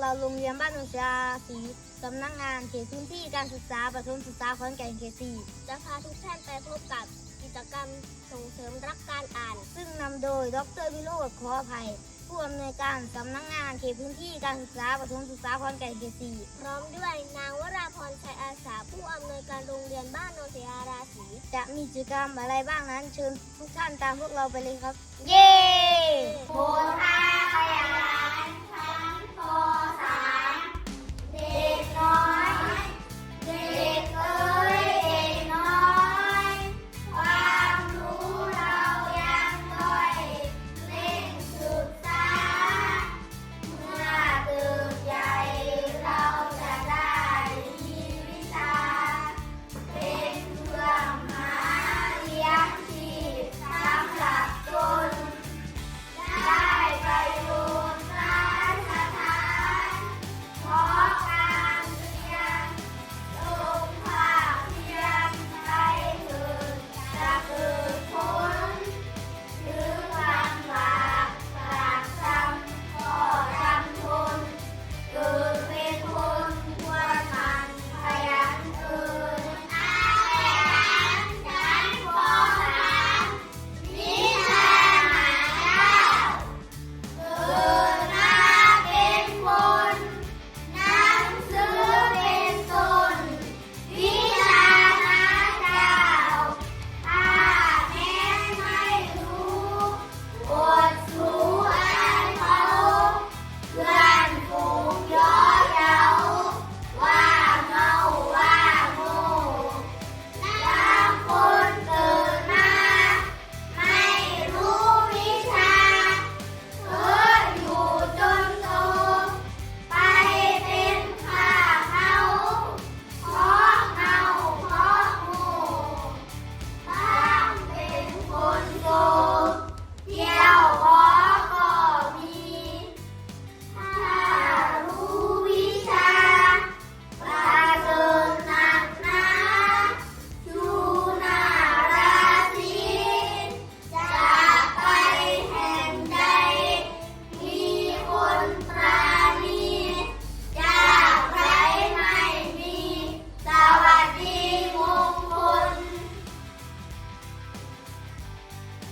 เราโรงเรียนบ้านนองจาสีสำนักงานเขตพื้นที่การศึกษาประถมศึกษาขอนแก่นเขตสี่จะพาทุกท่านไปพบกับกิจกรรมส่งเสริมรักการอ่าน ซึ่งนำโดยดรวิโรธขออภัย ผู้อำนวยการสำนักงานเขตพื้นที่การศึกษาประถมศึกษาขอนแก่นเขตสี่พร้อมด้วยนางวราพรชัยอาสา ผู้อำนวยการโรงเรียนบ้านโนนทยาราศีจะมีกิจกรรมอะไรบ้างนั้นเชิญทุกท่านตามพวกเราไปเลยครับ เย้โพธาขยา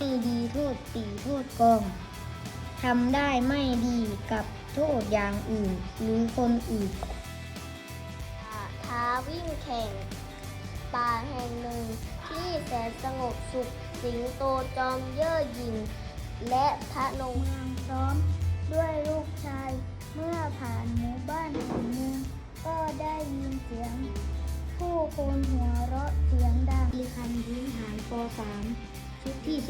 ไม่ดีโทษตีโทษกองทำได้ไม่ดีกับโทษอย่างอื่น หรือคนอื่นท้าวิ่งแข่ง ป่าแห่งหนึ่งที่แสนสงบสุขสิงโตจอมเย่อหยิ่ง และพระนงเมืองพร้อมด้วยลูกชาย เมื่อผ่านหมู่บ้านแห่งหนึ่งก็ได้ยินเสียง ผู้คนหัวเราะเสียงดังมีคันพื้นฐานป .3 ชุดที่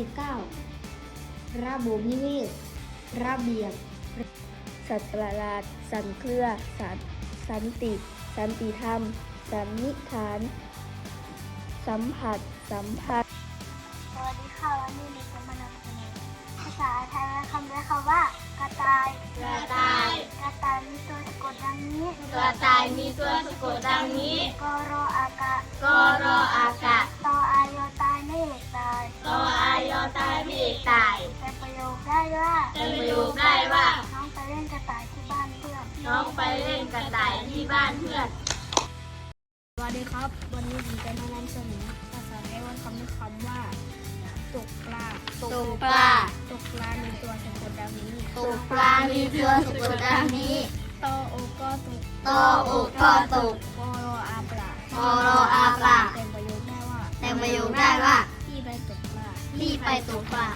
19 ระบบนิเวศ ระเบียบ สัตว์ประหลาด สันเครือ สันสันติ สันติธรรม สันนิฐาน สัมผัส สัมพันธ์สวัสดีค่ะ วันนี้ดิฉันมานำเสนอภาษาไทยและคำด้วยคำว่ากระต่ายกระต่าย กระต่ายมีตัวสะกดดังนี้กระต่ายมีตัวสะกดดังนี้กรออากะกรออาก ระต่ายที่บ้านเพื่อน สวัสดีครับ วันนี้ผมจะมานำเสนอภาษาไทยวันคำด้วยคำว่าตกปลาตกปลา ตกปลามีตัวสะกดดังนี้ตกปลา มีตัวสะกดดังนี้ตอโอก็ตกตออกก็ตกกอรออาปลากรออาปลาเต็มประโยคได้ว่าแต่ประโยคได้ว่าที่ไปตกปลารีบไปตกปลา